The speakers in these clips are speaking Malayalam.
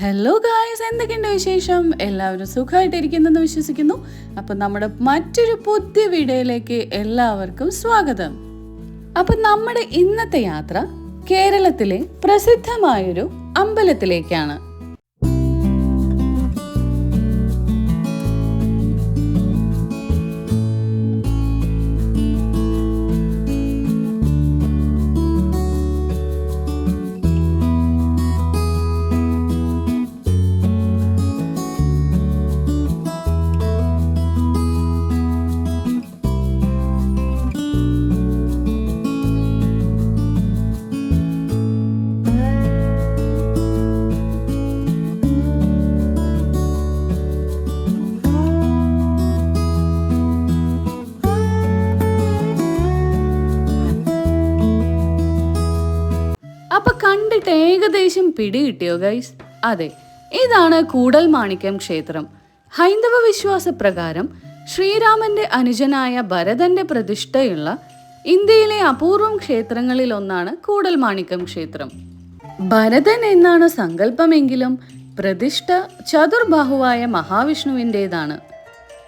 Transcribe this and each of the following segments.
ഹലോ ഗായ്സ് എന്തൊക്കെയുണ്ട് വിശേഷം? എല്ലാവരും സുഖമായിട്ടിരിക്കുന്നെന്ന് വിശ്വസിക്കുന്നു. അപ്പം നമ്മുടെ മറ്റൊരു പുതിയ വീഡിയോയിലേക്ക് എല്ലാവർക്കും സ്വാഗതം. അപ്പം നമ്മുടെ ഇന്നത്തെ യാത്ര കേരളത്തിലെ പ്രസിദ്ധമായൊരു അമ്പലത്തിലേക്കാണ്. കണ്ടിട്ട് ഏകദേശം പിടികിട്ടിയോ ഗൈസ് അതെ ഇതാണ് കൂടൽ മാണിക്യം ക്ഷേത്രം. ഹൈന്ദവ വിശ്വാസ പ്രകാരം ശ്രീരാമന്റെ അനുജനായ ഭരതന്റെ പ്രതിഷ്ഠയുള്ള ഇന്ത്യയിലെ അപൂർവം ക്ഷേത്രങ്ങളിൽ ഒന്നാണ് കൂടൽ മാണിക്യം ക്ഷേത്രം. ഭരതൻ എന്നാണ് സങ്കല്പമെങ്കിലും പ്രതിഷ്ഠ ചതുർബാഹുവായ മഹാവിഷ്ണുവിന്റെതാണ്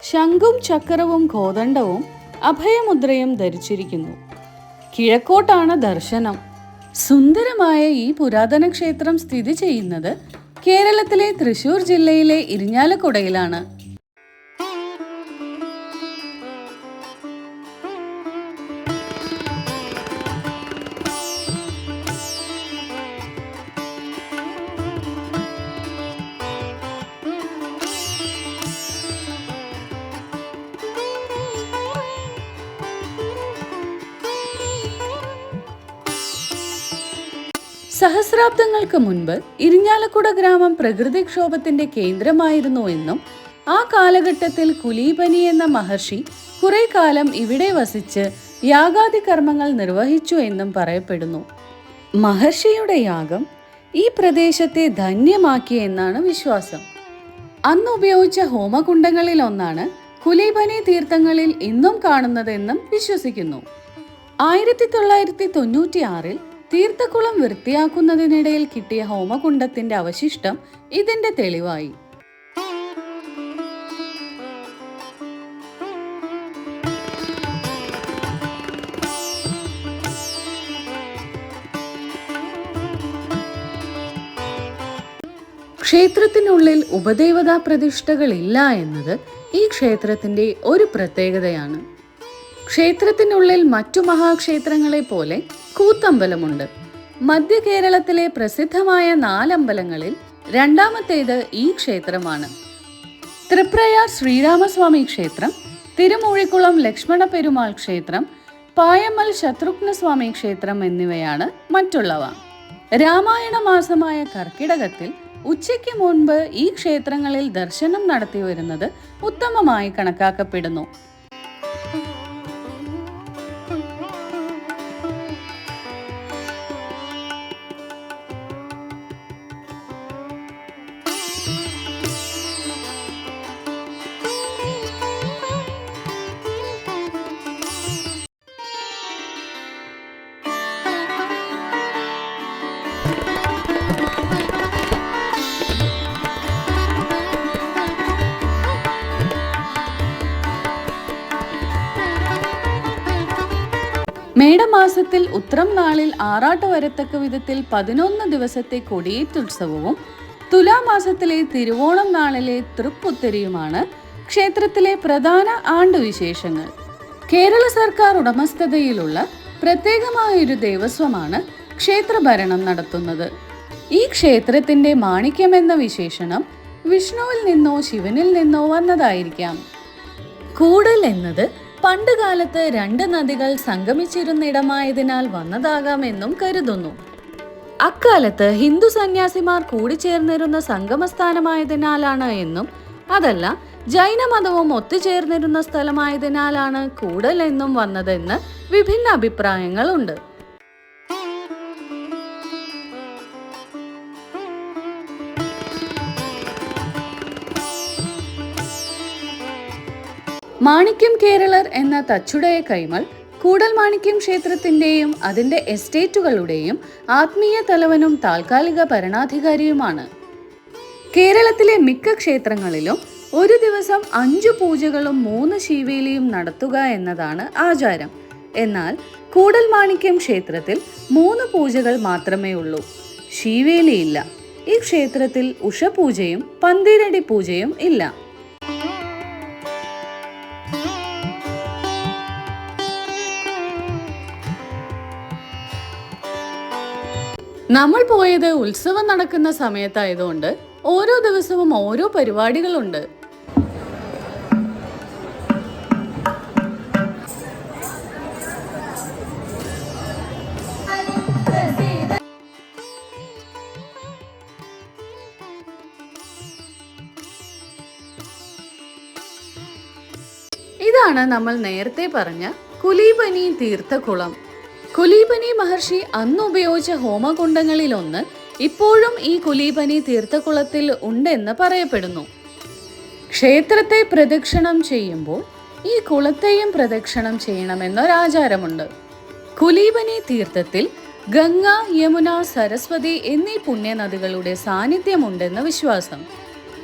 ശംഖും ചക്രവും കോദണ്ഡവും അഭയമുദ്രയും ധരിച്ചിരിക്കുന്നു. കിഴക്കോട്ടാണ് ദർശനം. സുന്ദരമായ ഈ പുരാതന ക്ഷേത്രം സ്ഥിതി ചെയ്യുന്നത് കേരളത്തിലെ തൃശൂർ ജില്ലയിലെ ഇരിഞ്ഞാലക്കുടയിലാണ്. സഹസ്രാബ്ദങ്ങൾക്ക് മുൻപ് ഇരിഞ്ഞാലക്കുട ഗ്രാമം പ്രകൃതിക്ഷോഭത്തിന്റെ കേന്ദ്രമായിരുന്നു എന്നും ആ കാലഘട്ടത്തിൽ കുലീപനി എന്ന മഹർഷി കുറെ കാലം ഇവിടെ വസിച്ച് യാഗാദി കർമ്മങ്ങൾ നിർവഹിച്ചു എന്നും പറയപ്പെടുന്നു. മഹർഷിയുടെ യാഗം ഈ പ്രദേശത്തെ ധന്യമാക്കി എന്നാണ് വിശ്വാസം. അന്ന് ഉപയോഗിച്ച ഹോമകുണ്ടങ്ങളിൽ ഒന്നാണ് കുലീബനി തീർത്ഥങ്ങളിൽ ഇന്നും കാണുന്നതെന്നും വിശ്വസിക്കുന്നു. ആയിരത്തി തൊള്ളായിരത്തി തൊണ്ണൂറ്റി ആറിൽ തീർത്ഥക്കുളം വൃത്തിയാക്കുന്നതിനിടയിൽ കിട്ടിയ ഹോമകുണ്ടത്തിന്റെ അവശിഷ്ടം ഇതിന്റെ തെളിവായി. ക്ഷേത്രത്തിനുള്ളിൽ ഉപദേവതാ പ്രതിഷ്ഠകളില്ല എന്നത് ഈ ക്ഷേത്രത്തിന്റെ ഒരു പ്രത്യേകതയാണ്. ക്ഷേത്രത്തിനുള്ളിൽ മറ്റു മഹാക്ഷേത്രങ്ങളെ പോലെ കൂത്തമ്പലമുണ്ട്. മധ്യ കേരളത്തിലെ പ്രസിദ്ധമായ നാലമ്പലങ്ങളിൽ രണ്ടാമത്തേത് ഈ ക്ഷേത്രമാണ്. തൃപ്രയാർ ശ്രീരാമസ്വാമി ക്ഷേത്രം തിരുമൂഴിക്കുളം ലക്ഷ്മണ പെരുമാൾ ക്ഷേത്രം പായമ്മൽ ശത്രുഘ്നസ്വാമി ക്ഷേത്രം എന്നിവയാണ് മറ്റുള്ളവ. രാമായണ മാസമായ കർക്കിടകത്തിൽ ഉച്ചയ്ക്ക് മുൻപ് ഈ ക്ഷേത്രങ്ങളിൽ ദർശനം നടത്തി വരുന്നത് ഉത്തമമായി കണക്കാക്കപ്പെടുന്നു. മേടമാസത്തിൽ ഉത്രം നാളിൽ ആറാട്ട് വരത്തക്ക വിധത്തിൽ പതിനൊന്ന് ദിവസത്തെ കൊടിയേറ്റുത്സവവും തുലാമാസത്തിലെ തിരുവോണം നാളിലെ തൃപ്പുത്തരിയുമാണ് ക്ഷേത്രത്തിലെ പ്രധാന ആണ്ടുവിശേഷങ്ങൾ കേരള സർക്കാർ ഉടമസ്ഥതയിലുള്ള പ്രത്യേകമായൊരു ദേവസ്വമാണ് ക്ഷേത്രഭരണം നടത്തുന്നത്. ഈ ക്ഷേത്രത്തിന്റെ മാണിക്യം എന്ന വിശേഷണം വിഷ്ണുവിൽ നിന്നോ ശിവനിൽ നിന്നോ വന്നതായിരിക്കാം. കൂടൽ എന്നത് പണ്ട് കാലത്ത് രണ്ട് നദികൾ സംഗമിച്ചിരുന്നിടമായതിനാൽ വന്നതാകാമെന്നും കരുതുന്നു. അക്കാലത്ത് ഹിന്ദു സന്യാസിമാർ കൂടിച്ചേർന്നിരുന്ന സംഗമസ്ഥാനമായതിനാലാണ് എന്നും അതല്ല ജൈനമതവും ഒത്തുചേർന്നിരുന്ന സ്ഥലമായതിനാലാണ് കൂടൽ എന്നും വന്നതെന്ന് വിഭിന്ന അഭിപ്രായങ്ങളുണ്ട് മാണിക്യം കേരളർ എന്ന തച്ചുടയ കൈമൾ കൂടൽ മാണിക്യം ക്ഷേത്രത്തിന്റെയും അതിന്റെ എസ്റ്റേറ്റുകളുടെയും ആത്മീയ തലവനും താൽക്കാലിക ഭരണാധികാരിയുമാണ്. കേരളത്തിലെ മിക്ക ക്ഷേത്രങ്ങളിലും ഒരു ദിവസം അഞ്ചു പൂജകളും മൂന്ന് ശീവേലിയും നടത്തുക എന്നതാണ് ആചാരം. എന്നാൽ കൂടൽ മാണിക്യം ക്ഷേത്രത്തിൽ മൂന്ന് പൂജകൾ മാത്രമേ ഉള്ളൂ. ശീവേലിയില്ല. ഈ ക്ഷേത്രത്തിൽ ഉഷപൂജയും പന്തിരടി പൂജയും ഇല്ല. നമ്മൾ പോയത് ഉത്സവം നടക്കുന്ന സമയത്തായതുകൊണ്ട് ഓരോ ദിവസവും ഓരോ പരിപാടികളുണ്ട്. ഇതാണ് നമ്മൾ നേരത്തെ പറഞ്ഞ കുലീപനി തീർത്ഥകുളം കുലീപനി മഹർഷി അന്ന് ഉപയോഗിച്ച ഹോമകുണ്ടങ്ങളിലൊന്ന് ഇപ്പോഴും ഈ കുലീപനി തീർത്ഥകുളത്തിൽ ഉണ്ടെന്ന് പറയപ്പെടുന്നു. ക്ഷേത്രത്തെ പ്രദക്ഷിണം ചെയ്യുമ്പോൾ ഈ കുളത്തെയും പ്രദക്ഷിണം ചെയ്യണമെന്നൊരാചാരമുണ്ട് കുലീപനി തീർത്ഥത്തിൽ ഗംഗ യമുന സരസ്വതി എന്നീ പുണ്യനദികളുടെ സാന്നിധ്യമുണ്ടെന്ന് വിശ്വാസം.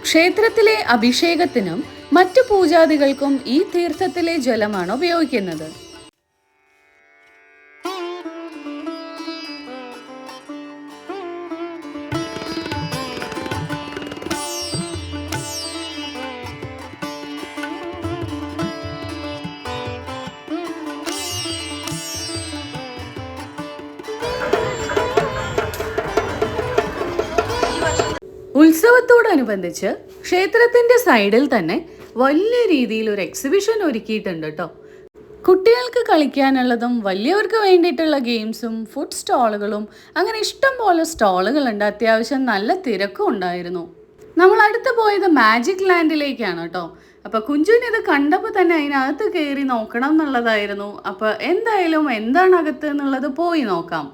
ക്ഷേത്രത്തിലെ അഭിഷേകത്തിനും മറ്റു പൂജാദികൾക്കും ഈ തീർത്ഥത്തിലെ ജലമാണ് ഉപയോഗിക്കുന്നത്. ഉത്സവത്തോടനുബന്ധിച്ച് ക്ഷേത്രത്തിന്റെ സൈഡിൽ തന്നെ വലിയ രീതിയിൽ ഒരു എക്സിബിഷൻ ഒരുക്കിയിട്ടുണ്ട് കേട്ടോ കുട്ടികൾക്ക് കളിക്കാനുള്ളതും വലിയവർക്ക് വേണ്ടിയിട്ടുള്ള ഗെയിംസും ഫുഡ് സ്റ്റാളുകളും അങ്ങനെ ഇഷ്ടം പോലെ സ്റ്റാളുകളുണ്ട് അത്യാവശ്യം നല്ല തിരക്കും ഉണ്ടായിരുന്നു. നമ്മൾ അടുത്ത് പോയത് മാജിക് ലാൻഡിലേക്കാണ് കേട്ടോ അപ്പൊ കുഞ്ചുവിന് ഇത് കണ്ടപ്പോൾ തന്നെ അതിനകത്ത് കയറി നോക്കണം എന്നുള്ളതായിരുന്നു. അപ്പൊ എന്തായാലും എന്താണ് അകത്ത് എന്നുള്ളത് പോയി നോക്കാം.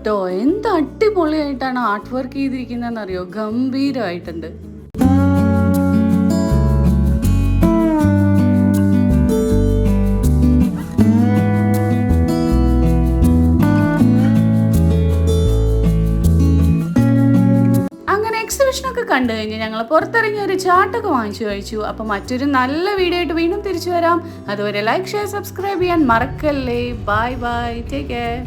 സൂപ്പർ ട്ടോ എന്ത് അടിപൊളിയായിട്ടാണ് ആർട്ട് വർക്ക് ചെയ്തിരിക്കുന്നതെന്ന് അറിയോ ഗംഭീരമായിട്ടുണ്ട് കണ്ടു കഴിഞ്ഞ് ഞങ്ങൾ പുറത്തിറങ്ങി ഒരു ചാട്ടൊക്കെ വാങ്ങിച്ചു കഴിച്ചു. അപ്പോൾ മറ്റൊരു നല്ല വീഡിയോ ആയിട്ട് വീണ്ടും തിരിച്ചു വരാം. അതുവരെ ലൈക്ക് ഷെയർ സബ്സ്ക്രൈബ് ചെയ്യാൻ മറക്കല്ലേ. Bye bye take care